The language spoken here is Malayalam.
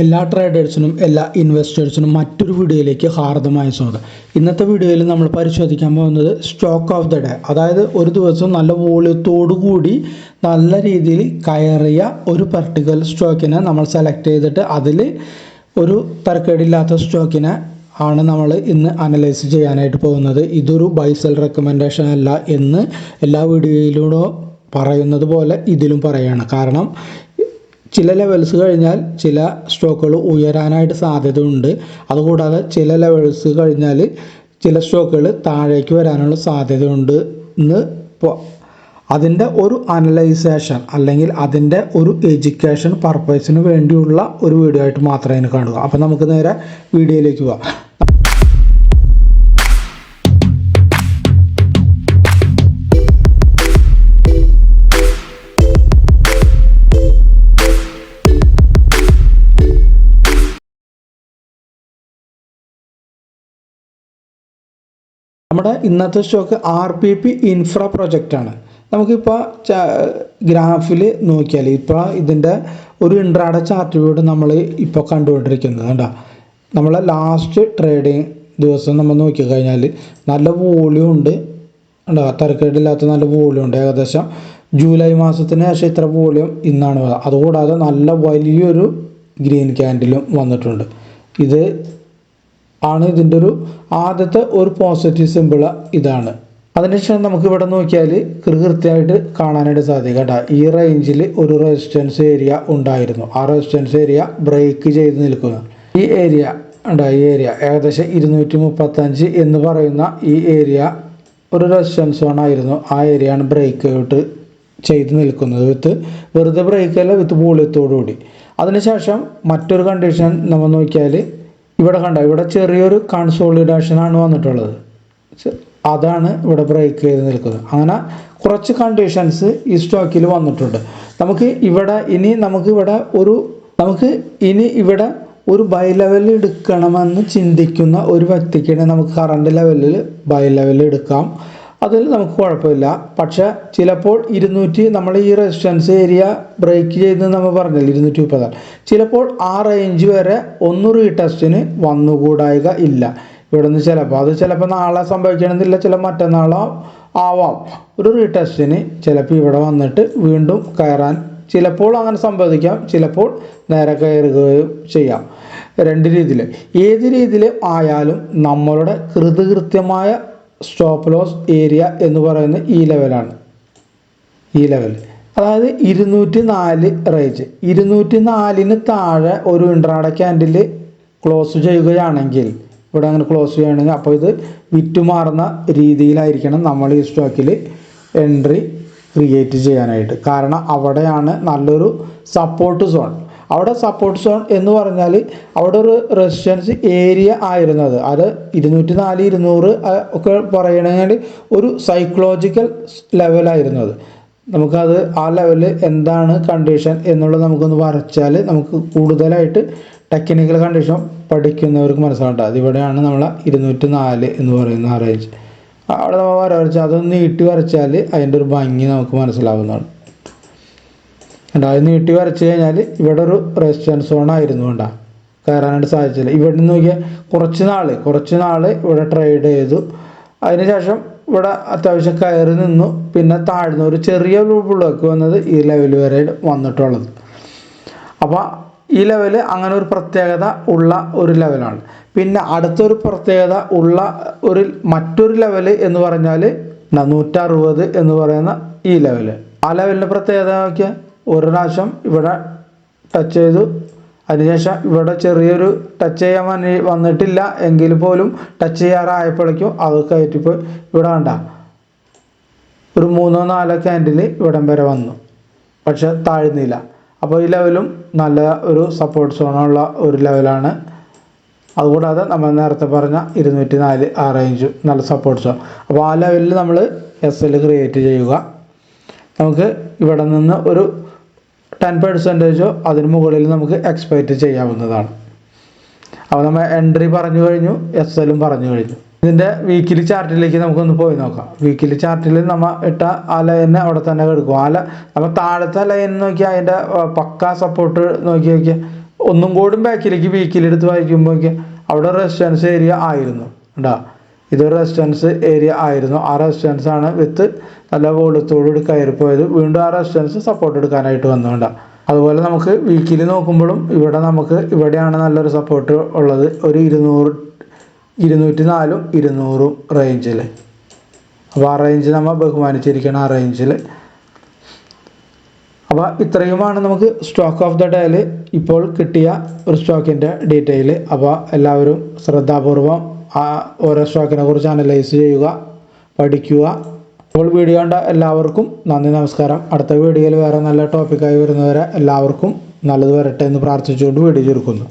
എല്ലാ ട്രേഡേഴ്സിനും എല്ലാ ഇൻവെസ്റ്റേഴ്സിനും മറ്റൊരു വീഡിയോയിലേക്ക് ഹാർദമായ സ്വാഗതം. ഇന്നത്തെ വീഡിയോയിൽ നമ്മൾ പരിശോധിക്കാൻ പോകുന്നത് സ്റ്റോക്ക് ഓഫ് ദ ഡേ അതായത് ഒരു ദിവസം നല്ല വോളിയത്തോടു കൂടി നല്ല രീതിയിൽ കയറിയ ഒരു പർട്ടിക്കുലർ സ്റ്റോക്കിനെ നമ്മൾ സെലക്ട് ചെയ്തിട്ട് അതിൽ ഒരു തരക്കേടില്ലാത്ത സ്റ്റോക്കിനെ ആണ് നമ്മൾ ഇന്ന് അനലൈസ് ചെയ്യാനായിട്ട് പോകുന്നത്. ഇതൊരു ബൈസെൽ റെക്കമെൻഡേഷൻ അല്ല എന്ന് എല്ലാ വീഡിയോയിലൂടെ പറയുന്നത് പോലെ ഇതിലും പറയുകയാണ് കാരണം ചില ലെവൽസ് കഴിഞ്ഞാൽ ചില സ്റ്റോക്കുകൾ ഉയരാനായിട്ട് സാധ്യതയുണ്ട്. അതുകൂടാതെ ചില ലെവൽസ് കഴിഞ്ഞാൽ ചില സ്റ്റോക്കുകൾ താഴേക്ക് വരാനുള്ള സാധ്യതയുണ്ട് എന്ന് അതിന്റെ ഒരു അനലൈസേഷൻ അല്ലെങ്കിൽ അതിന്റെ ഒരു എഡ്യൂക്കേഷൻ പർപ്പസിന് വേണ്ടിയുള്ള ഒരു വീഡിയോ ആയിട്ട് മാത്രമേ കാണുക. അപ്പോൾ നമുക്ക് നേരെ വീഡിയോയിലേക്ക് പോവാം. നമ്മുടെ ഇന്നത്തെ stock R P P infra പ്രൊജക്റ്റാണ് നമുക്കിപ്പോൾ ഗ്രാഫിൽ നോക്കിയാൽ ഇപ്പോൾ ഇതിന്റെ ഒരു ഇൻട്രാഡ ചാർട്ട് വീട് നമ്മൾ ഇപ്പോൾ കണ്ടുകൊണ്ടിരിക്കുന്നത് കണ്ടോ? നമ്മളെ ലാസ്റ്റ് ട്രേഡിങ് ദിവസം നമ്മൾ നോക്കിക്കഴിഞ്ഞാൽ നല്ല വോളിയം ഉണ്ട്. ഉണ്ടോ തരക്കേടില്ലാത്ത നല്ല വോളിയം ഉണ്ട്. ഏകദേശം ജൂലൈ മാസത്തിന് ശേഷം ഇത്ര വോളിയം ഇന്നാണ് അതുകൂടാതെ നല്ല വലിയൊരു ഗ്രീൻ ക്യാൻഡിലും വന്നിട്ടുണ്ട്. ഇത് ആണ് ഇതിന്റെ ഒരു ആദ്യത്തെ ഒരു പോസിറ്റീവ് സിമ്പിൾ ഇതാണ്. അതിനുശേഷം നമുക്ക് ഇവിടെ നോക്കിയാൽ കൃത്യമായിട്ട് കാണാനായിട്ട് സാധിക്കും കേട്ടോ. ഈ റേഞ്ചിൽ ഒരു റെസിസ്റ്റൻസ് ഏരിയ ഉണ്ടായിരുന്നു. ആ റെസിസ്റ്റൻസ് ഏരിയ ബ്രേക്ക് ചെയ്ത് നിൽക്കുന്നു. ഈ ഏരിയ ഉണ്ടോ ഈ ഏരിയ ഏകദേശം ഇരുന്നൂറ്റി മുപ്പത്തഞ്ച് എന്ന് പറയുന്ന ഈ ഏരിയ ഒരു റെസിസ്റ്റൻസ് ആയിരുന്നു. ആ ആണ് ബ്രേക്ക് ഔട്ട് ചെയ്ത് നിൽക്കുന്നത് വിത്ത് വെറുതെ ബ്രേക്ക് അല്ല വിത്ത് വോളിയത്തോടു കൂടി അതിനുശേഷം മറ്റൊരു കണ്ടീഷൻ നമ്മൾ നോക്കിയാൽ ഇവിടെ കണ്ട ഇവിടെ ചെറിയൊരു കൺസോളിഡേഷൻ ആണ് വന്നിട്ടുള്ളത്. അതാണ് ഇവിടെ ബ്രേക്ക് ചെയ്ത് നിൽക്കുന്നത്. അങ്ങനെ കുറച്ച് കണ്ടീഷൻസ് ഈ സ്റ്റോക്കിൽ വന്നിട്ടുണ്ട്. നമുക്ക് ഇവിടെ ഇനി നമുക്ക് ഇവിടെ ഒരു നമുക്ക് ഇനി ഇവിടെ ഒരു ബൈ ലെവൽ എടുക്കണമെന്ന് ചിന്തിക്കുന്ന ഒരു വ്യക്തിക്കാണ് നമുക്ക് കറണ്ട് ലെവലിൽ ബൈ ലെവൽ എടുക്കാം. അതിൽ നമുക്ക് കുഴപ്പമില്ല. പക്ഷെ ചിലപ്പോൾ ഇരുന്നൂറ്റി നമ്മൾ ഈ റെസിസ്റ്റൻസ് ഏരിയ ബ്രേക്ക് ചെയ്തെന്ന് നമ്മൾ പറഞ്ഞില്ല? ഇരുന്നൂറ്റി മുപ്പതാണ് ചിലപ്പോൾ ആ റേഞ്ച് വരെ ഒന്ന് റീടെസ്റ്റിന് വന്നുകൂടായിക ഇല്ല. ഇവിടെ നിന്ന് ചിലപ്പോൾ അത് ചിലപ്പോൾ നാളെ സംഭവിക്കണമെന്നില്ല ചില മറ്റന്നാളോ ആവാം. ഒരു റീടെസ്റ്റിന് ചിലപ്പോൾ ഇവിടെ വന്നിട്ട് വീണ്ടും കയറാൻ ചിലപ്പോൾ അങ്ങനെ സംഭവിക്കാം ചിലപ്പോൾ നേരെ കയറുകയും ചെയ്യാം. രണ്ട് രീതിയിൽ. ഏത് രീതിയിൽ ആയാലും നമ്മളുടെ കൃതകൃത്യമായ സ്റ്റോപ്പ് ലോസ് ഏരിയ എന്ന് പറയുന്ന ഈ ലെവലാണ് ഈ ലെവൽ അതായത് ഇരുന്നൂറ്റി നാല് റേഞ്ച് ഇരുന്നൂറ്റി നാലിന് താഴെ ഒരു ഇൻട്രാഡ ക്യാൻഡിൽ ക്ലോസ് ചെയ്യുകയാണെങ്കിൽ ഇവിടെ അങ്ങനെ ക്ലോസ് ചെയ്യുകയാണെങ്കിൽ അപ്പോൾ ഇത് വിറ്റുമാറുന്ന രീതിയിലായിരിക്കണം നമ്മൾ ഈ സ്റ്റോക്കിൽ എൻട്രി ക്രിയേറ്റ് ചെയ്യാനായിട്ട്. കാരണം അവിടെയാണ് നല്ലൊരു സപ്പോർട്ട് സോൺ അവിടെ സപ്പോർട്ട് സോൺ എന്ന് പറഞ്ഞാൽ അവിടെ ഒരു റെസിഡൻസ് ഏരിയ ആയിരുന്നത്. അത് ഇരുന്നൂറ്റി നാല് ഇരുന്നൂറ് ഒക്കെ പറയണമെങ്കിൽ ഒരു സൈക്കോളജിക്കൽ ലെവലായിരുന്നത് നമുക്കത് ആ ലെവലിൽ എന്താണ് കണ്ടീഷൻ എന്നുള്ളത് നമുക്കൊന്ന് വരച്ചാൽ നമുക്ക് കൂടുതലായിട്ട് ടെക്നിക്കൽ കണ്ടീഷൻ പഠിക്കുന്നവർക്ക് മനസ്സിലാകട്ടെ അതിവിടെയാണ് നമ്മൾ ഇരുന്നൂറ്റി നാല് എന്ന് പറയുന്ന റേഞ്ച് അവിടെ നമ്മൾ വര വരച്ചാൽ അതൊന്ന് നീട്ടി വരച്ചാൽ അതിന്റെ ഒരു ഭംഗി നമുക്ക് മനസ്സിലാവുന്നതാണ്. കണ്ടോ? അത് നീട്ടി വരച്ച് കഴിഞ്ഞാൽ ഇവിടെ ഒരു റെസിസ്റ്റൻസ് സോൺ ആയിരുന്നു വേണ്ട കയറാനായിട്ട് സാധിച്ചില്ല. ഇവിടെ നിന്ന് നോക്കിയാൽ കുറച്ച് നാൾ കുറച്ച് നാൾ ഇവിടെ ട്രേഡ് ചെയ്തു. അതിനുശേഷം ഇവിടെ അത്യാവശ്യം കയറി നിന്നു. പിന്നെ താഴ്ന്ന ഒരു ചെറിയ ബ്ലോക്ക് വന്നത് ഈ ലെവൽ വരെ വന്നിട്ടുള്ളത്. അപ്പോൾ ഈ ലെവൽ അങ്ങനെ ഒരു പ്രത്യേകത ഉള്ള ഒരു ലെവലാണ് പിന്നെ അടുത്തൊരു പ്രത്യേകത ഉള്ള ഒരു മറ്റൊരു ലെവൽ എന്ന് പറഞ്ഞാൽ നൂറ്ററുപത് എന്ന് പറയുന്ന ഈ ലെവൽ ആ ലെവലിന്റെ പ്രത്യേകത നോക്കിയാൽ ഒരു പ്രാവശ്യം ഇവിടെ ടച്ച് ചെയ്തു. അതിനുശേഷം ഇവിടെ ചെറിയൊരു ടച്ച് ചെയ്യാൻ വന്നി വന്നിട്ടില്ല എങ്കിൽ പോലും ടച്ച് ചെയ്യാറായപ്പോഴേക്കും അത് കയറ്റിപ്പോ ഇവിടെ കണ്ട ഒരു മൂന്നോ നാലോ ക്യാൻഡിൽ ഇവിടം വരെ വന്നു. പക്ഷെ താഴ്ന്നില്ല. അപ്പോൾ ഈ ലെവലും നല്ല ഒരു സപ്പോർട്ട് സോണുള്ള ഒരു ലെവലാണ് അതുകൂടാതെ നമ്മൾ നേരത്തെ പറഞ്ഞ ഇരുന്നൂറ്റി നാല് ആ റേഞ്ച് നല്ല സപ്പോർട്ട് സോൺ അപ്പോൾ ആ ലെവലിൽ നമ്മൾ എസ് എൽ ക്രിയേറ്റ് ചെയ്യുക. നമുക്ക് ഇവിടെ നിന്ന് ഒരു ടെൻ പെർസെന്റേജോ അതിന് മുകളിൽ നമുക്ക് എക്സ്പെക്റ്റ് ചെയ്യാവുന്നതാണ്. അപ്പോൾ നമ്മൾ എൻട്രി പറഞ്ഞു കഴിഞ്ഞു എസ് എല്ലും പറഞ്ഞു കഴിഞ്ഞു. ഇതിന്റെ വീക്കിലി ചാർട്ടിലേക്ക് നമുക്കൊന്ന് പോയി നോക്കാം. വീക്കിലി ചാർട്ടിൽ നമ്മൾ ഇട്ട ആ ലൈനെ അവിടെ തന്നെ കിടക്കും. ആ നമ്മൾ താഴത്തെ ലൈൻ നോക്കിയാൽ അതിന്റെ പക്ക സപ്പോർട്ട് നോക്കി നോക്കിയാൽ ഒന്നും കൂടും ബാക്കിലേക്ക് വീക്കിലെടുത്ത് വായിക്കുമ്പോഴേക്കും അവിടെ റെസിസ്റ്റൻസ് ഏരിയ ആയിരുന്നു. ഉണ്ടാ ഇതൊരു റെസിസ്റ്റൻസ് ഏരിയ ആയിരുന്നു. ആ റെസിസ്റ്റൻസ് ആണ് വിത്ത് നല്ല വോളത്തോടുകൂടി പോയത് വീണ്ടും ആ റെസിസ്റ്റൻസ് സപ്പോർട്ട് എടുക്കാനായിട്ട് വന്നുകൊണ്ട. അതുപോലെ നമുക്ക് വീക്കിലി നോക്കുമ്പോഴും ഇവിടെ നമുക്ക് ഇവിടെയാണ് നല്ലൊരു സപ്പോർട്ട് ഉള്ളത്. ഒരു ഇരുന്നൂറ് ഇരുന്നൂറ്റി നാലും ഇരുന്നൂറും റേഞ്ചിൽ അപ്പോൾ ആ റേഞ്ച് നമ്മൾ ബഹുമാനിച്ചിരിക്കണം ആ റേഞ്ചിൽ അപ്പോൾ ഇത്രയുമാണ് നമുക്ക് സ്റ്റോക്ക് ഓഫ് ദ ഡേയിൽ ഇപ്പോൾ കിട്ടിയ ഒരു സ്റ്റോക്കിന്റെ ഡീറ്റെയിൽ അപ്പോൾ എല്ലാവരും ശ്രദ്ധാപൂർവം ആ ഓരോ സ്റ്റോക്കിനെ കുറിച്ച് അനലൈസ് ചെയ്യുക പഠിക്കുക. അപ്പോൾ വീഡിയോ കണ്ട എല്ലാവർക്കും നന്ദി നമസ്കാരം. അടുത്ത വീഡിയോയിൽ വേറെ നല്ല ടോപ്പിക്കായി വരുന്നവരെ എല്ലാവർക്കും നല്ലത് വരട്ടെ എന്ന് പ്രാർത്ഥിച്ചുകൊണ്ട് വീഡിയോ ചുരുക്കുന്നു